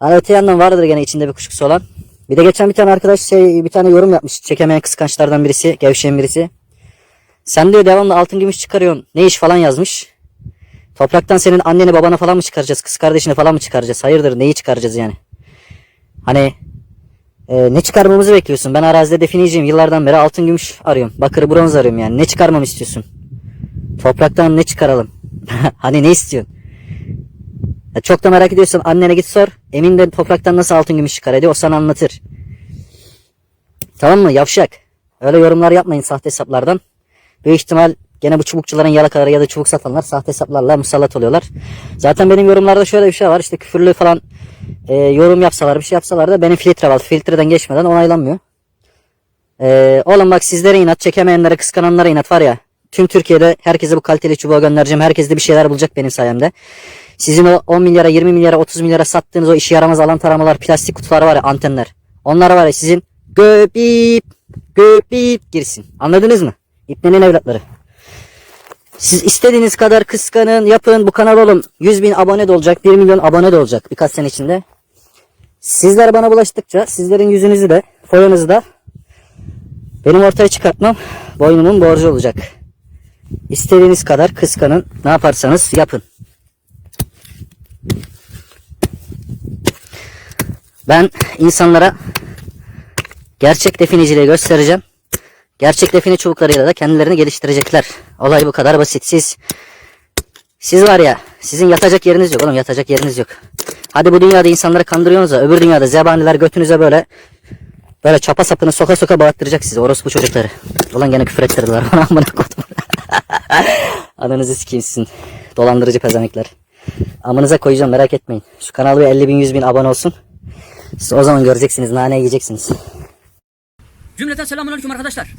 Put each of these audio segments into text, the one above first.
Hani öte yandan vardır gene içinde bir kuşkusu olan. Bir de geçen bir tane arkadaş şey bir tane yorum yapmış. Çekemeyen kıskançlardan birisi. Gevşeyen birisi. Sen diyor devamlı altın gümüş çıkarıyorsun. Ne iş falan yazmış. Topraktan senin anneni babana falan mı çıkaracağız? Kız kardeşini falan mı çıkaracağız? Hayırdır neyi çıkaracağız yani? Hani e, ne çıkarmamızı bekliyorsun? Ben arazide defineciyim. Yıllardan beri altın gümüş arıyorum. Bakır bronz arıyorum yani. Ne çıkarmamı istiyorsun? Topraktan ne çıkaralım? hani ne istiyorsun? Ya çok da merak ediyorsan annene git sor. Emin de topraktan nasıl altın gümüş çıkar ediyor. O sana anlatır. Tamam mı? Yavşak. Öyle yorumlar yapmayın sahte hesaplardan. Büyük ihtimal gene bu çubukçuların yalakaları ya da çubuk satanlar sahte hesaplarla musallat oluyorlar. Zaten benim yorumlarda şöyle bir şey var. İşte küfürlü falan e, yorum yapsalar bir şey yapsalar da benim filtre var. Filtreden geçmeden onaylanmıyor. E, oğlum bak sizlere inat, çekemeyenlere, kıskananlara inat var ya. Tüm Türkiye'de herkese bu kaliteli çubuğu göndereceğim. Herkes de bir şeyler bulacak benim sayemde. Sizin o 10 milyara, 20 milyara, 30 milyara sattığınız o işe yaramaz alan taramalar, plastik kutular var ya antenler. Onlar var ya sizin göbip göbip girsin. Anladınız mı? İpnenin evlatları. Siz istediğiniz kadar kıskanın, yapın. Bu kanal oğlum 100 bin abone de olacak, 1 milyon abone de olacak birkaç sene içinde. Sizler bana bulaştıkça sizlerin yüzünüzü de, foyunuzu da benim ortaya çıkartmam boynumun borcu olacak. İstediğiniz kadar kıskanın, ne yaparsanız yapın. Ben insanlara gerçek defineciliği göstereceğim. Gerçek define çubuklarıyla da kendilerini geliştirecekler. Olay bu kadar basit. Siz siz var ya sizin yatacak yeriniz yok oğlum yatacak yeriniz yok. Hadi bu dünyada insanları kandırıyorsunuz da öbür dünyada zebaniler götünüze böyle böyle çapa sapını soka soka bağıttıracak sizi orospu çocukları. Ulan gene küfür ettirdiler bana amına. Ananızı sikeyim sizin dolandırıcı pezemekler. Amınıza koyacağım merak etmeyin. Şu kanal bir 50 bin 100 bin abone olsun. Siz o zaman göreceksiniz nane yiyeceksiniz. Cümleten selamünaleyküm arkadaşlar.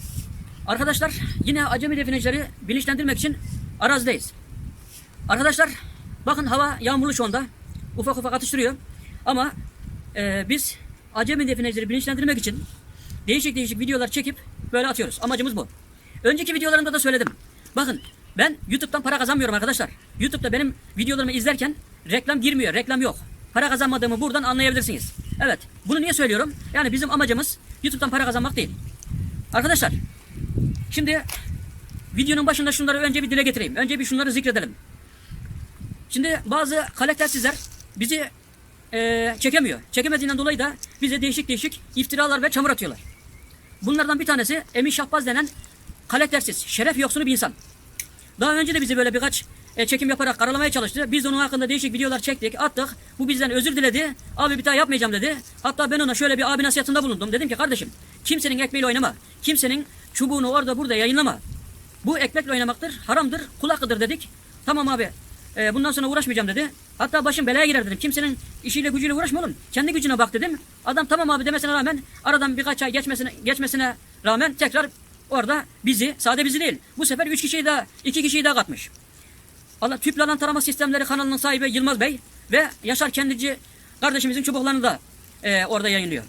Arkadaşlar yine acemi definecileri bilinçlendirmek için arazideyiz. Arkadaşlar bakın hava yağmurlu şu anda. Ufak ufak atıştırıyor. Ama e, biz acemi definecileri bilinçlendirmek için değişik değişik videolar çekip böyle atıyoruz. Amacımız bu. Önceki videolarımda da söyledim. Bakın ben YouTube'dan para kazanmıyorum arkadaşlar. YouTube'da benim videolarımı izlerken reklam girmiyor, reklam yok. Para kazanmadığımı buradan anlayabilirsiniz. Evet, bunu niye söylüyorum? Yani bizim amacımız YouTube'dan para kazanmak değil. Arkadaşlar, şimdi videonun başında şunları önce bir dile getireyim. Önce bir şunları zikredelim. Şimdi bazı karaktersizler bizi eee, çekemiyor. Çekemediğinden dolayı da bize değişik değişik iftiralar ve çamur atıyorlar. Bunlardan bir tanesi Emin Şahbaz denen karaktersiz, şeref yoksunu bir insan. Daha önce de bizi böyle birkaç e, çekim yaparak karalamaya çalıştı. Biz onun hakkında değişik videolar çektik, attık. Bu bizden özür diledi. Abi bir daha yapmayacağım dedi. Hatta ben ona şöyle bir abi nasihatinde bulundum. Dedim ki kardeşim kimsenin ekmeğiyle oynama. Kimsenin çubuğunu orada burada yayınlama. Bu ekmekle oynamaktır, haramdır, kul hakkıdır dedik. Tamam abi e, bundan sonra uğraşmayacağım dedi. Hatta başım belaya girer dedim. Kimsenin işiyle gücüyle uğraşma oğlum. Kendi gücüne bak dedim. Adam tamam abi demesine rağmen aradan birkaç ay geçmesine, geçmesine rağmen tekrar orada bizi, sade bizi değil. Bu sefer üç kişiyi daha, iki kişiyi daha katmış. Allah tüplü alan tarama sistemleri kanalının sahibi Yılmaz Bey ve Yaşar Kendici kardeşimizin çubuklarını da e, orada yayınlıyor.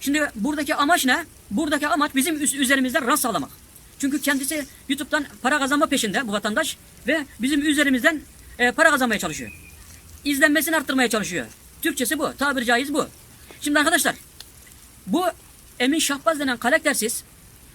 Şimdi buradaki amaç ne? Buradaki amaç bizim üz- üzerimizden rant sağlamak. Çünkü kendisi YouTube'dan para kazanma peşinde bu vatandaş ve bizim üzerimizden e, para kazanmaya çalışıyor. İzlenmesini arttırmaya çalışıyor. Türkçesi bu. Tabiri caiz bu. Şimdi arkadaşlar bu Emin Şahbaz denen karaktersiz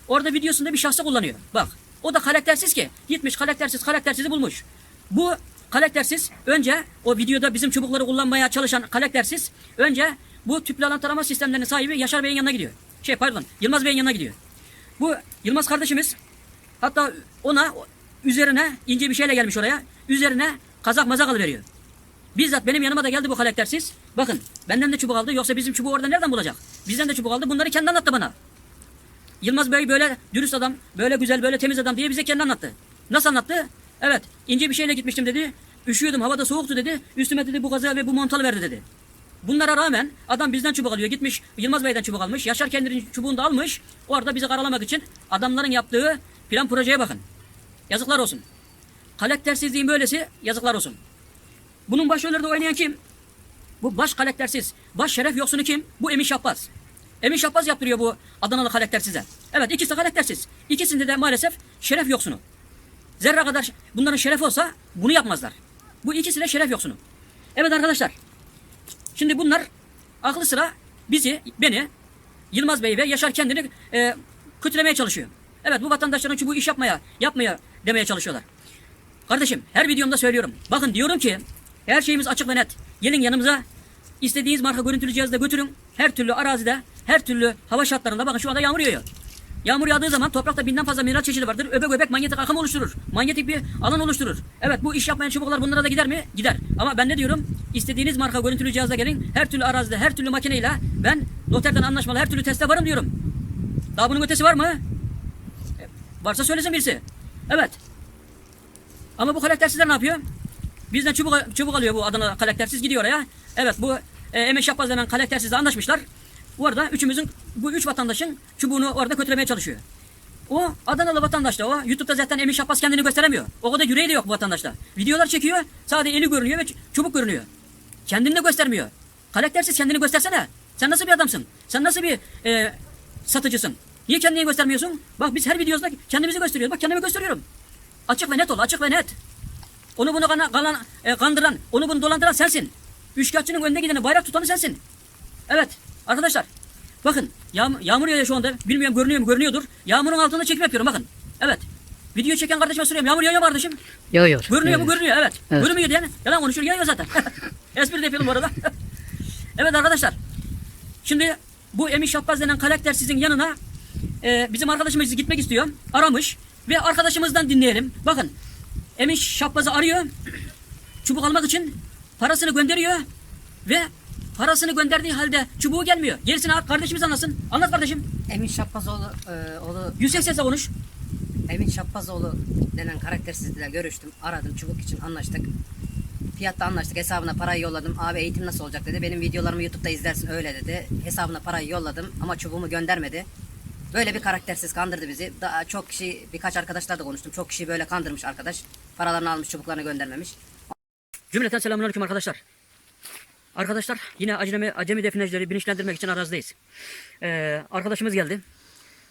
orada videosunda bir şahsı kullanıyor. Bak o da karaktersiz ki. Gitmiş karaktersiz karaktersizi bulmuş. Bu karaktersiz önce o videoda bizim çubukları kullanmaya çalışan karaktersiz önce bu tüplü alan tarama sistemlerinin sahibi Yaşar Bey'in yanına gidiyor. Şey pardon Yılmaz Bey'in yanına gidiyor. Bu Yılmaz kardeşimiz hatta ona üzerine ince bir şeyle gelmiş oraya. Üzerine kazak mazak alıveriyor. Bizzat benim yanıma da geldi bu karaktersiz. Bakın benden de çubuk aldı yoksa bizim çubuğu orada nereden bulacak? Bizden de çubuk aldı bunları kendi anlattı bana. Yılmaz Bey böyle dürüst adam, böyle güzel, böyle temiz adam diye bize kendi anlattı. Nasıl anlattı? Evet, ince bir şeyle gitmiştim dedi. Üşüyordum, havada soğuktu dedi. Üstüme dedi bu gaza ve bu montalı verdi dedi. Bunlara rağmen adam bizden çubuk alıyor. Gitmiş Yılmaz Bey'den çubuk almış. Yaşar kendinin çubuğunu da almış. Orada bizi karalamak için adamların yaptığı plan projeye bakın. Yazıklar olsun. Karaktersizliğin böylesi yazıklar olsun. Bunun başrollerde oynayan kim? Bu baş karaktersiz, baş şeref yoksunu kim? Bu Emin Şahbaz. Emin Şahbaz yaptırıyor bu Adanalı karaktersize. Evet ikisi de karaktersiz. İkisinde de maalesef şeref yoksunu. Zerre kadar bunların şeref olsa bunu yapmazlar. Bu ikisi de şeref yoksunu. Evet arkadaşlar. Şimdi bunlar aklı sıra bizi, beni, Yılmaz Bey ve Yaşar kendini e, kötülemeye çalışıyor. Evet bu vatandaşların çubuğu iş yapmaya, yapmaya demeye çalışıyorlar. Kardeşim her videomda söylüyorum. Bakın diyorum ki her şeyimiz açık ve net. Gelin yanımıza istediğiniz marka görüntülü cihazla götürün. Her türlü arazide, her türlü hava şartlarında bakın şu anda yağmur yağıyor. Yağmur yağdığı zaman toprakta binden fazla mineral çeşidi vardır. Öbek öbek manyetik akım oluşturur. Manyetik bir alan oluşturur. Evet bu iş yapmayan çubuklar bunlara da gider mi? Gider. Ama ben ne diyorum? İstediğiniz marka görüntülü cihazla gelin. Her türlü arazide, her türlü makineyle ben noterden anlaşmalı her türlü teste varım diyorum. Daha bunun ötesi var mı? E, Varsa söylesin birisi. Evet. Ama bu karaktersizler ne yapıyor? Bizden çubuk, çubuk alıyor bu Adana karaktersiz gidiyor oraya. Evet bu e, Emek Şapkaz denen karaktersizle anlaşmışlar. Bu arada üçümüzün, bu üç vatandaşın çubuğunu orada kötülemeye çalışıyor. O Adanalı vatandaş da o. YouTube'da zaten Emin Şahbaz kendini gösteremiyor. O kadar yüreği de yok bu vatandaşta. Videolar çekiyor. Sadece eli görünüyor ve çubuk görünüyor. Kendini de göstermiyor. Karaktersiz kendini göstersene. Sen nasıl bir adamsın? Sen nasıl bir e, satıcısın? Niye kendini göstermiyorsun? Bak biz her videomuzda kendimizi gösteriyoruz. Bak kendimi gösteriyorum. Açık ve net ol. Açık ve net. Onu bunu kana, kalan, e, kandıran, onu bunu dolandıran sensin. Üçkağıtçının önüne gideni, bayrak tutanı sensin. Evet arkadaşlar. Bakın yağmur, yağmur yağıyor şu anda. Bilmiyorum görünüyor mu? Görünüyordur. Yağmurun altında çekim yapıyorum bakın. Evet. Video çeken kardeşime soruyorum. Yağmur yağıyor mu kardeşim? Yağıyor. Görünüyor mu? Görünüyor evet. Evet. Görünmüyor diyen yalan konuşuyor. Yağıyor zaten. Espri de yapıyorum bu arada. evet arkadaşlar. Şimdi bu Emin Şahbaz denen karaktersizin yanına e, bizim arkadaşımız gitmek istiyor. Aramış. Ve arkadaşımızdan dinleyelim. Bakın. Emin Şahbaz'ı arıyor. Çubuk almak için parasını gönderiyor. Ve parasını gönderdiği halde çubuğu gelmiyor. Gerisini kardeşimiz anlasın. Anlat kardeşim. Emin Şapbazoğlu e, oğlu Yüksek sesle konuş. Emin Şapbazoğlu denen karaktersizle görüştüm. Aradım çubuk için anlaştık. Fiyatta anlaştık. Hesabına parayı yolladım. Abi eğitim nasıl olacak dedi. Benim videolarımı YouTube'da izlersin öyle dedi. Hesabına parayı yolladım ama çubuğumu göndermedi. Böyle bir karaktersiz kandırdı bizi. Daha çok kişi birkaç arkadaşlar da konuştum. Çok kişi böyle kandırmış arkadaş. Paralarını almış çubuklarını göndermemiş. Cümleten selamünaleyküm arkadaşlar. Arkadaşlar yine acemi, acemi definecileri bilinçlendirmek için arazdayız. Ee, arkadaşımız geldi.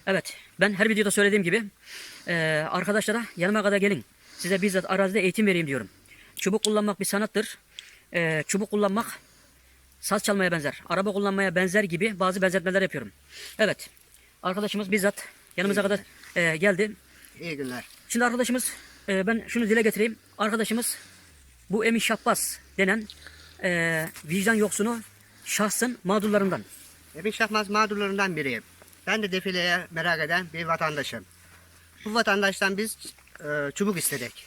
Evet ben her videoda söylediğim gibi e, arkadaşlara yanıma kadar gelin. Size bizzat arazide eğitim vereyim diyorum. Çubuk kullanmak bir sanattır. Ee, çubuk kullanmak saz çalmaya benzer. Araba kullanmaya benzer gibi bazı benzetmeler yapıyorum. Evet arkadaşımız bizzat yanımıza kadar e, geldi. İyi günler. Şimdi arkadaşımız e, ben şunu dile getireyim. Arkadaşımız bu Emin Şahbaz denen e, vicdan yoksunu şahsın mağdurlarından. Emin Şahmaz mağdurlarından biriyim. Ben de defileye merak eden bir vatandaşım. Bu vatandaştan biz e, çubuk istedik.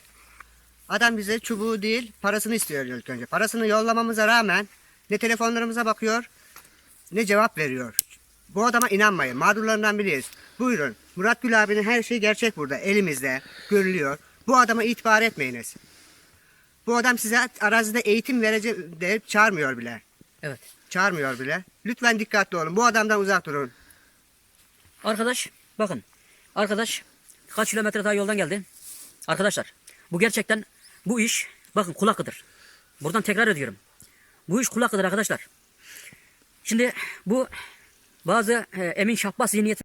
Adam bize çubuğu değil parasını istiyor ilk önce. Parasını yollamamıza rağmen ne telefonlarımıza bakıyor ne cevap veriyor. Bu adama inanmayın. Mağdurlarından biriyiz. Buyurun. Murat Gül abinin her şeyi gerçek burada. Elimizde. Görülüyor. Bu adama itibar etmeyiniz. Bu adam size arazide eğitim verecek de çağırmıyor bile. Evet. Çağırmıyor bile. Lütfen dikkatli olun. Bu adamdan uzak durun. Arkadaş bakın. Arkadaş kaç kilometre daha yoldan geldi. Arkadaşlar bu gerçekten bu iş bakın kul hakkıdır. Buradan tekrar ediyorum. Bu iş kul hakkıdır arkadaşlar. Şimdi bu bazı e, Emin Şahbaz zihniyeti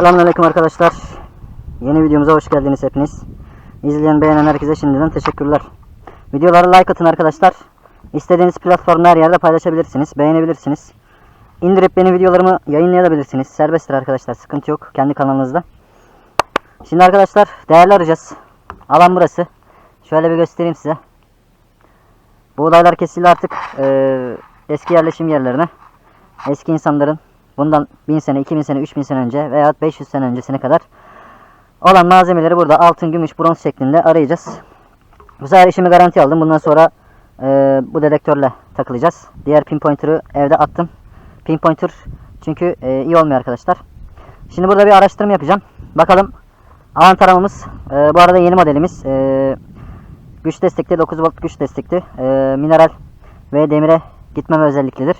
Selamünaleyküm arkadaşlar. Yeni videomuza hoş geldiniz hepiniz. İzleyen beğenen herkese şimdiden teşekkürler. Videolara like atın arkadaşlar. İstediğiniz platformda her yerde paylaşabilirsiniz. Beğenebilirsiniz. İndirip benim videolarımı yayınlayabilirsiniz. Serbesttir arkadaşlar. Sıkıntı yok. Kendi kanalınızda. Şimdi arkadaşlar değerli arayacağız. Alan burası. Şöyle bir göstereyim size. Buğdaylar kesildi artık eee, eski yerleşim yerlerine. Eski insanların bundan 1000 sene, 2000 sene, 3000 sene önce veya 500 sene öncesine kadar olan malzemeleri burada altın, gümüş, bronz şeklinde arayacağız. Bu sefer işimi garanti aldım. Bundan sonra eee, bu dedektörle takılacağız. Diğer pinpointer'ı evde attım. Pinpointer çünkü eee, iyi olmuyor arkadaşlar. Şimdi burada bir araştırma yapacağım. Bakalım alan taramamız eee, bu arada yeni modelimiz. Eee, güç destekli 9 volt güç destekli eee, mineral ve demire gitmeme özelliklidir.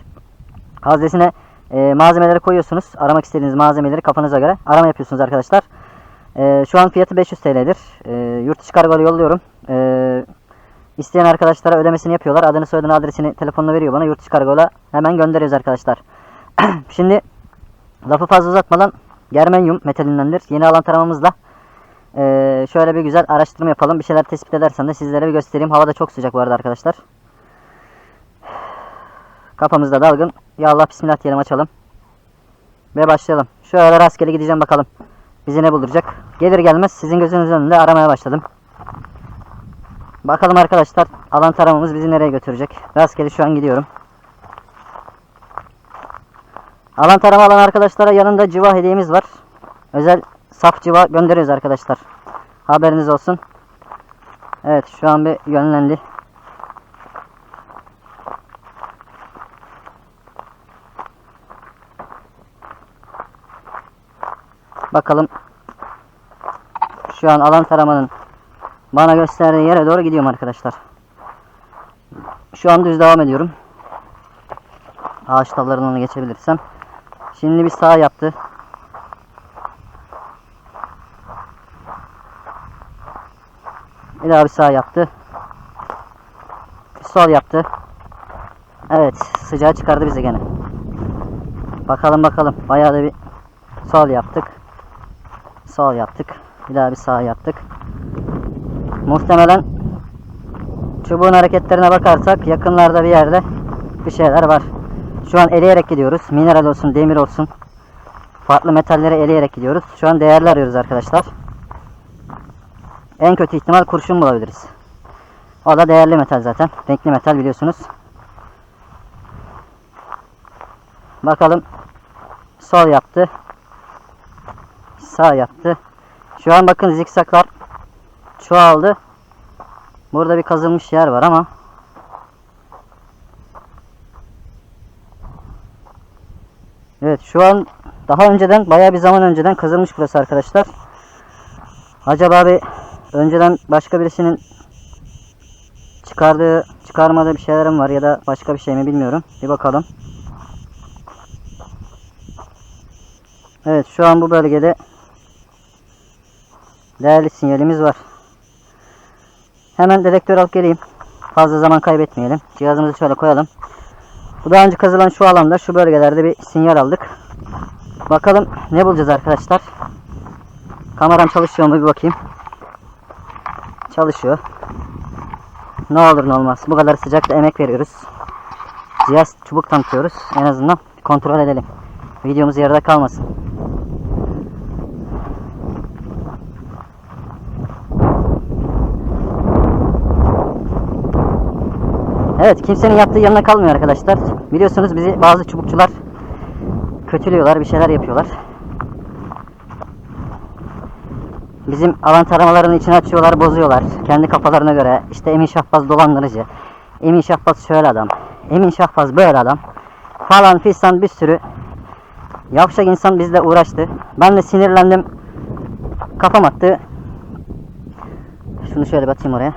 Haznesine e, malzemeleri koyuyorsunuz. Aramak istediğiniz malzemeleri kafanıza göre arama yapıyorsunuz arkadaşlar. E, şu an fiyatı 500 TL'dir. E, yurt dışı kargoyla yolluyorum. E, isteyen arkadaşlara ödemesini yapıyorlar. Adını soyadını adresini telefonla veriyor bana. Yurt dışı kargoyla hemen gönderiyoruz arkadaşlar. Şimdi lafı fazla uzatmadan germanyum metalindendir. Yeni alan taramamızla e, şöyle bir güzel araştırma yapalım. Bir şeyler tespit edersem de sizlere bir göstereyim. Hava da çok sıcak bu arada arkadaşlar. Kafamızda dalgın. Ya Allah bismillah diyelim açalım. Ve başlayalım. Şöyle rastgele gideceğim bakalım. Bizi ne bulduracak. Gelir gelmez sizin gözünüzün önünde aramaya başladım. Bakalım arkadaşlar alan taramamız bizi nereye götürecek. Rastgele şu an gidiyorum. Alan tarama alan arkadaşlara yanında civa hediyemiz var. Özel saf civa gönderiyoruz arkadaşlar. Haberiniz olsun. Evet şu an bir yönlendi. Bakalım. Şu an alan taramanın bana gösterdiği yere doğru gidiyorum arkadaşlar. Şu an düz devam ediyorum. Ağaç dallarından geçebilirsem. Şimdi bir sağ yaptı. Bir daha bir sağ yaptı. Bir sol yaptı. Evet sıcağı çıkardı bize gene. Bakalım bakalım. Bayağı da bir sol yaptık. Sol yaptık. Bir daha bir sağ yaptık. Muhtemelen çubuğun hareketlerine bakarsak yakınlarda bir yerde bir şeyler var. Şu an eleyerek gidiyoruz. Mineral olsun, demir olsun. Farklı metalleri eleyerek gidiyoruz. Şu an değerli arıyoruz arkadaşlar. En kötü ihtimal kurşun bulabiliriz. O da değerli metal zaten. Renkli metal biliyorsunuz. Bakalım. Sol yaptı. Sağ yaptı. Şu an bakın zikzaklar çoğaldı. Burada bir kazılmış yer var ama Evet şu an daha önceden bayağı bir zaman önceden kazılmış burası arkadaşlar. Acaba bir önceden başka birisinin çıkardığı çıkarmadığı bir şeylerim var ya da başka bir şey mi bilmiyorum. Bir bakalım. Evet şu an bu bölgede değerli sinyalimiz var. Hemen dedektör alıp geleyim. Fazla zaman kaybetmeyelim. Cihazımızı şöyle koyalım. Bu daha önce kazılan şu alanda şu bölgelerde bir sinyal aldık. Bakalım ne bulacağız arkadaşlar. Kameram çalışıyor mu bir bakayım. Çalışıyor. Ne olur ne olmaz. Bu kadar sıcakta emek veriyoruz. Cihaz çubuk tanıtıyoruz. En azından kontrol edelim. Videomuz yarıda kalmasın. Evet kimsenin yaptığı yanına kalmıyor arkadaşlar. Biliyorsunuz bizi bazı çubukçular kötülüyorlar, bir şeyler yapıyorlar. Bizim alan taramalarının içine açıyorlar, bozuyorlar. Kendi kafalarına göre. İşte Emin Şahbaz dolandırıcı. Emin Şahbaz şöyle adam. Emin Şahbaz böyle adam. Falan fistan bir sürü yavşak insan bizle uğraştı. Ben de sinirlendim. Kafam attı. Şunu şöyle batayım oraya.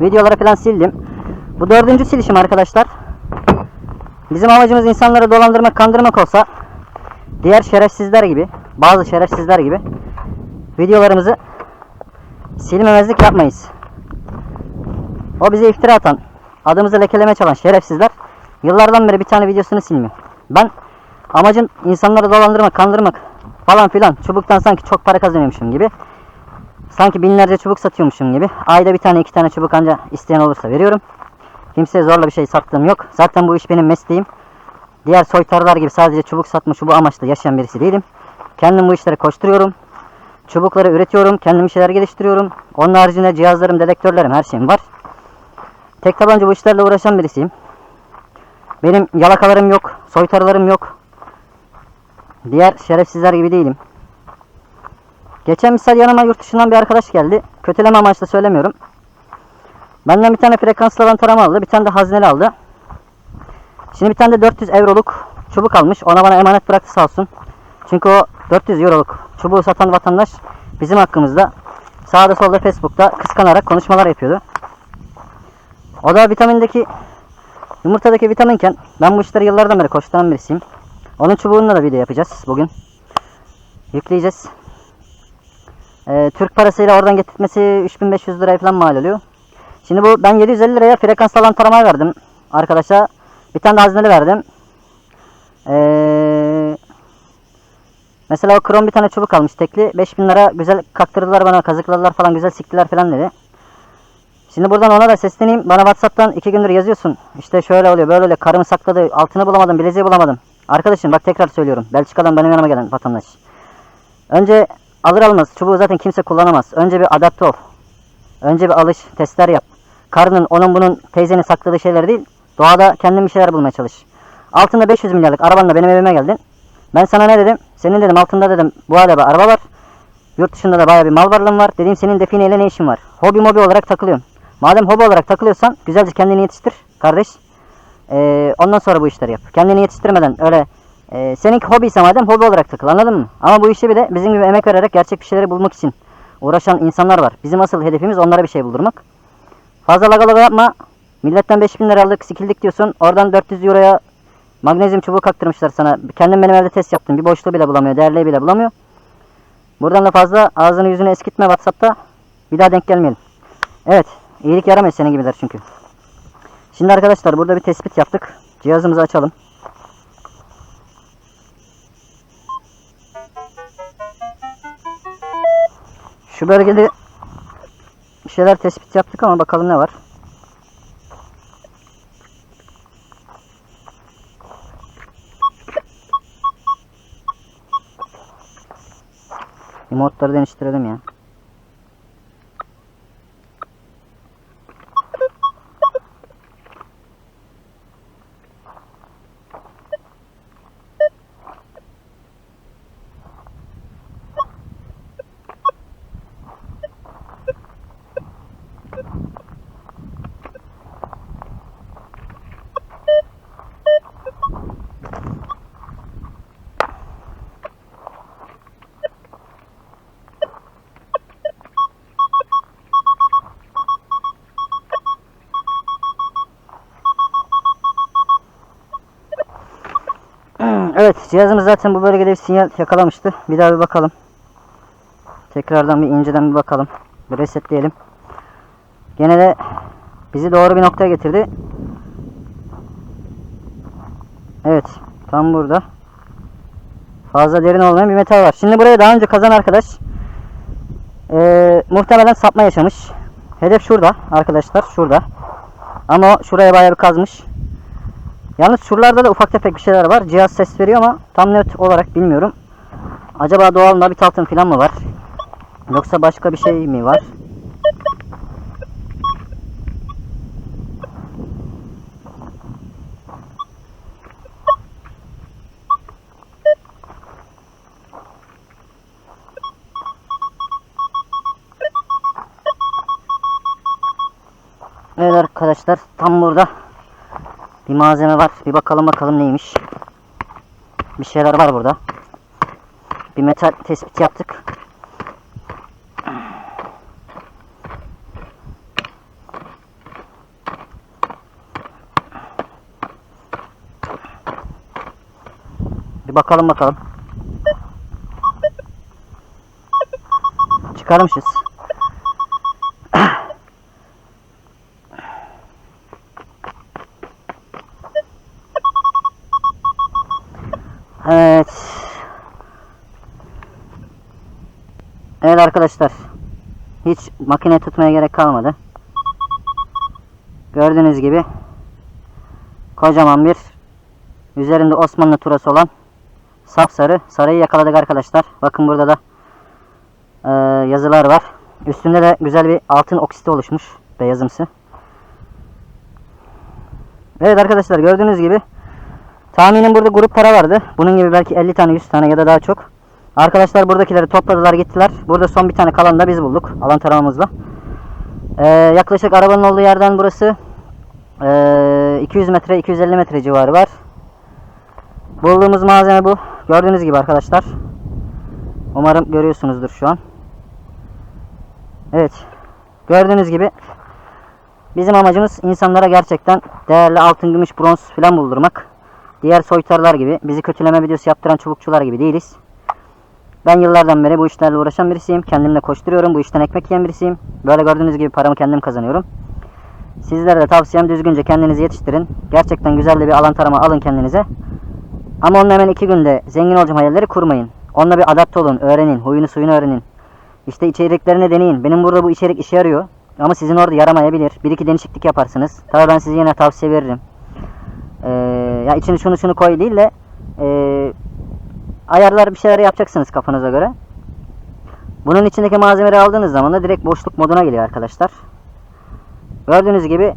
Videoları falan sildim. Bu dördüncü silişim arkadaşlar. Bizim amacımız insanları dolandırmak, kandırmak olsa diğer şerefsizler gibi, bazı şerefsizler gibi videolarımızı silmemezlik yapmayız. O bize iftira atan, adımızı lekeleme çalan şerefsizler yıllardan beri bir tane videosunu silmiyor. Ben amacım insanları dolandırmak, kandırmak falan filan çubuktan sanki çok para kazanıyormuşum gibi sanki binlerce çubuk satıyormuşum gibi ayda bir tane iki tane çubuk anca isteyen olursa veriyorum. Kimseye zorla bir şey sattığım yok. Zaten bu iş benim mesleğim. Diğer soytarılar gibi sadece çubuk satma çubuğu amaçlı yaşayan birisi değilim. Kendim bu işlere koşturuyorum. Çubukları üretiyorum. Kendim şeyler geliştiriyorum. Onun haricinde cihazlarım, dedektörlerim her şeyim var. Tek tabanca bu işlerle uğraşan birisiyim. Benim yalakalarım yok. Soytarılarım yok. Diğer şerefsizler gibi değilim. Geçen misal yanıma yurt dışından bir arkadaş geldi. Kötüleme amaçlı söylemiyorum. Benden bir tane frekanslı alan aldı. Bir tane de hazneli aldı. Şimdi bir tane de 400 euroluk çubuk almış. Ona bana emanet bıraktı sağ olsun. Çünkü o 400 euroluk çubuğu satan vatandaş bizim hakkımızda sağda solda Facebook'ta kıskanarak konuşmalar yapıyordu. O da vitamindeki yumurtadaki vitaminken ben bu işleri yıllardan beri koşturan birisiyim. Onun çubuğunla da video yapacağız bugün. Yükleyeceğiz. Ee, Türk parasıyla oradan getirtmesi 3500 liraya falan mal oluyor. Şimdi bu ben 750 liraya frekans alan taramaya verdim arkadaşa. Bir tane de hazneli verdim. Ee, mesela o krom bir tane çubuk almış tekli. 5000 lira güzel kaktırdılar bana kazıkladılar falan güzel siktiler falan dedi. Şimdi buradan ona da sesleneyim. Bana Whatsapp'tan iki gündür yazıyorsun. İşte şöyle oluyor böyle oluyor. Karımı sakladı. Altını bulamadım. Bileziği bulamadım. Arkadaşım bak tekrar söylüyorum. Belçika'dan benim yanıma gelen vatandaş. Önce alır almaz. Çubuğu zaten kimse kullanamaz. Önce bir adapte ol. Önce bir alış. Testler yap. Karının onun bunun teyzenin sakladığı şeyler değil. Doğada kendin bir şeyler bulmaya çalış. Altında 500 milyarlık arabanla benim evime geldin. Ben sana ne dedim? Senin dedim altında dedim bu bir araba var. Yurt dışında da bayağı bir mal varlığım var. Dediğim senin defineyle ne işin var? Hobi mobi olarak takılıyorum. Madem hobi olarak takılıyorsan güzelce kendini yetiştir kardeş. Ee, ondan sonra bu işleri yap. Kendini yetiştirmeden öyle e, seninki hobi ise madem hobi olarak takıl anladın mı? Ama bu işi bir de bizim gibi emek vererek gerçek bir şeyleri bulmak için uğraşan insanlar var. Bizim asıl hedefimiz onlara bir şey buldurmak. Fazla laga yapma. Milletten 5000 lira aldık sikildik diyorsun. Oradan 400 euroya magnezyum çubuğu kaktırmışlar sana. Kendim benim evde test yaptım. Bir boşluğu bile bulamıyor. Değerliği bile bulamıyor. Buradan da fazla ağzını yüzünü eskitme Whatsapp'ta. Bir daha denk gelmeyelim. Evet. iyilik yaramıyor senin gibiler çünkü. Şimdi arkadaşlar burada bir tespit yaptık. Cihazımızı açalım. Şu bölgede bir şeyler tespit yaptık ama bakalım ne var. Bir modları değiştirelim ya. Evet cihazımız zaten bu bölgede bir sinyal yakalamıştı. Bir daha bir bakalım. Tekrardan bir inceden bir bakalım. Bir resetleyelim. Gene de bizi doğru bir noktaya getirdi. Evet tam burada. Fazla derin olmayan bir metal var. Şimdi buraya daha önce kazan arkadaş eee, muhtemelen sapma yaşamış. Hedef şurada arkadaşlar şurada. Ama şuraya bayağı bir kazmış. Yalnız şuralarda da ufak tefek bir şeyler var. Cihaz ses veriyor ama tam net olarak bilmiyorum. Acaba doğal nabit altın falan mı var? Yoksa başka bir şey mi var? Evet arkadaşlar tam burada bir malzeme var. Bir bakalım bakalım neymiş. Bir şeyler var burada. Bir metal tespit yaptık. Bir bakalım bakalım. Çıkarmışız. Evet. Evet arkadaşlar. Hiç makine tutmaya gerek kalmadı. Gördüğünüz gibi kocaman bir üzerinde Osmanlı turası olan sapsarı sarayı yakaladık arkadaşlar. Bakın burada da e, yazılar var. Üstünde de güzel bir altın oksiti oluşmuş. Beyazımsı. Evet arkadaşlar gördüğünüz gibi tahminim burada grup para vardı. Bunun gibi belki 50 tane 100 tane ya da daha çok. Arkadaşlar buradakileri topladılar gittiler. Burada son bir tane kalan da biz bulduk. Alan taramamızla. Ee, yaklaşık arabanın olduğu yerden burası ee, 200 metre 250 metre civarı var. Bulduğumuz malzeme bu. Gördüğünüz gibi arkadaşlar. Umarım görüyorsunuzdur şu an. Evet. Gördüğünüz gibi bizim amacımız insanlara gerçekten değerli altın, gümüş, bronz filan buldurmak. Diğer soytarılar gibi, bizi kötüleme videosu yaptıran çubukçular gibi değiliz. Ben yıllardan beri bu işlerle uğraşan birisiyim. Kendimle koşturuyorum. Bu işten ekmek yiyen birisiyim. Böyle gördüğünüz gibi paramı kendim kazanıyorum. Sizlere de tavsiyem düzgünce kendinizi yetiştirin. Gerçekten güzel de bir alan tarama alın kendinize. Ama onunla hemen iki günde zengin olacağım hayalleri kurmayın. Onunla bir adapte olun, öğrenin, huyunu suyunu öğrenin. İşte içeriklerini deneyin. Benim burada bu içerik işe yarıyor. Ama sizin orada yaramayabilir. Bir iki değişiklik yaparsınız. Tabii ben size yine tavsiye veririm. Ee, ya içine şunu şunu koy değil de ee, ayarlar bir şeyler yapacaksınız kafanıza göre. Bunun içindeki malzemeleri aldığınız zaman da direkt boşluk moduna geliyor arkadaşlar. Gördüğünüz gibi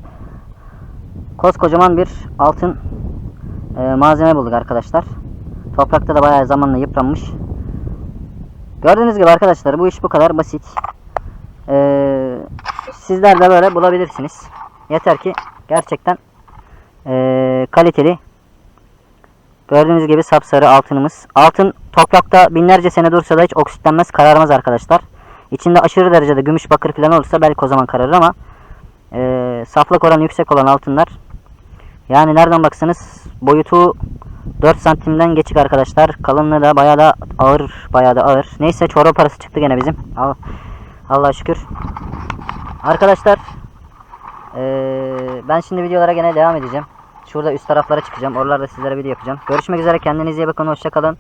koskocaman bir altın e, malzeme bulduk arkadaşlar. Toprakta da bayağı zamanla yıpranmış. Gördüğünüz gibi arkadaşlar bu iş bu kadar basit. Ee, sizler de böyle bulabilirsiniz. Yeter ki gerçekten ee, kaliteli Gördüğünüz gibi sapsarı altınımız. Altın toprakta binlerce sene dursa da hiç oksitlenmez, kararmaz arkadaşlar. İçinde aşırı derecede gümüş bakır falan olursa belki o zaman kararır ama e, saflık oranı yüksek olan altınlar yani nereden baksanız boyutu 4 santimden geçik arkadaşlar. Kalınlığı da bayağı da ağır, bayağı da ağır. Neyse çorba parası çıktı gene bizim. Al, Allah'a şükür. Arkadaşlar ee, ben şimdi videolara gene devam edeceğim. Şurada üst taraflara çıkacağım. Oralarda sizlere video yapacağım. Görüşmek üzere. Kendinize iyi bakın. Hoşçakalın.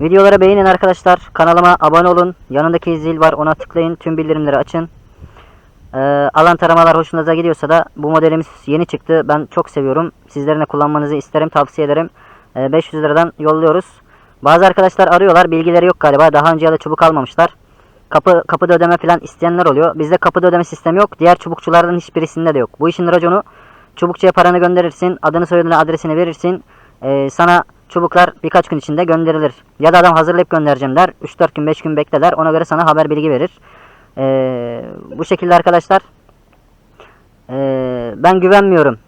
Videoları beğenin arkadaşlar. Kanalıma abone olun. Yanındaki zil var. Ona tıklayın. Tüm bildirimleri açın. Ee, alan taramalar hoşunuza gidiyorsa da bu modelimiz yeni çıktı. Ben çok seviyorum. Sizlerin de kullanmanızı isterim. Tavsiye ederim. Ee, 500 liradan yolluyoruz. Bazı arkadaşlar arıyorlar. Bilgileri yok galiba. Daha önce ya da çubuk almamışlar. Kapı kapıda ödeme falan isteyenler oluyor. Bizde kapıda ödeme sistemi yok. Diğer çubukçulardan hiçbirisinde de yok. Bu işin raconu çubukçuya paranı gönderirsin. Adını soyadını adresini verirsin. Ee, sana çubuklar birkaç gün içinde gönderilir. Ya da adam hazırlayıp göndereceğim der. 3-4 gün 5 gün bekle. Ona göre sana haber bilgi verir. Ee, bu şekilde arkadaşlar. Ee, ben güvenmiyorum.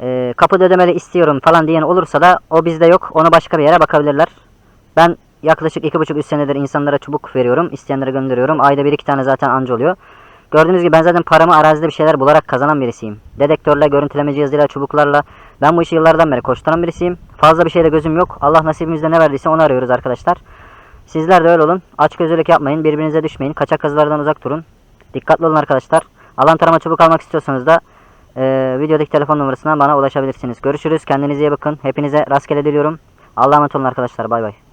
Ee, kapıda ödemeli istiyorum falan diyen olursa da o bizde yok. Onu başka bir yere bakabilirler. Ben yaklaşık 2,5-3 senedir insanlara çubuk veriyorum. isteyenlere gönderiyorum. Ayda bir iki tane zaten anca oluyor. Gördüğünüz gibi ben zaten paramı arazide bir şeyler bularak kazanan birisiyim. Dedektörle, görüntüleme cihazıyla, çubuklarla. Ben bu işi yıllardan beri koşturan birisiyim. Fazla bir şeyde gözüm yok. Allah nasibimizde ne verdiyse onu arıyoruz arkadaşlar. Sizler de öyle olun. Aç gözlülük yapmayın. Birbirinize düşmeyin. Kaçak kazılardan uzak durun. Dikkatli olun arkadaşlar. Alan tarama çubuk almak istiyorsanız da e, videodaki telefon numarasından bana ulaşabilirsiniz. Görüşürüz. Kendinize iyi bakın. Hepinize rastgele diliyorum. Allah'a emanet olun arkadaşlar. Bay bay.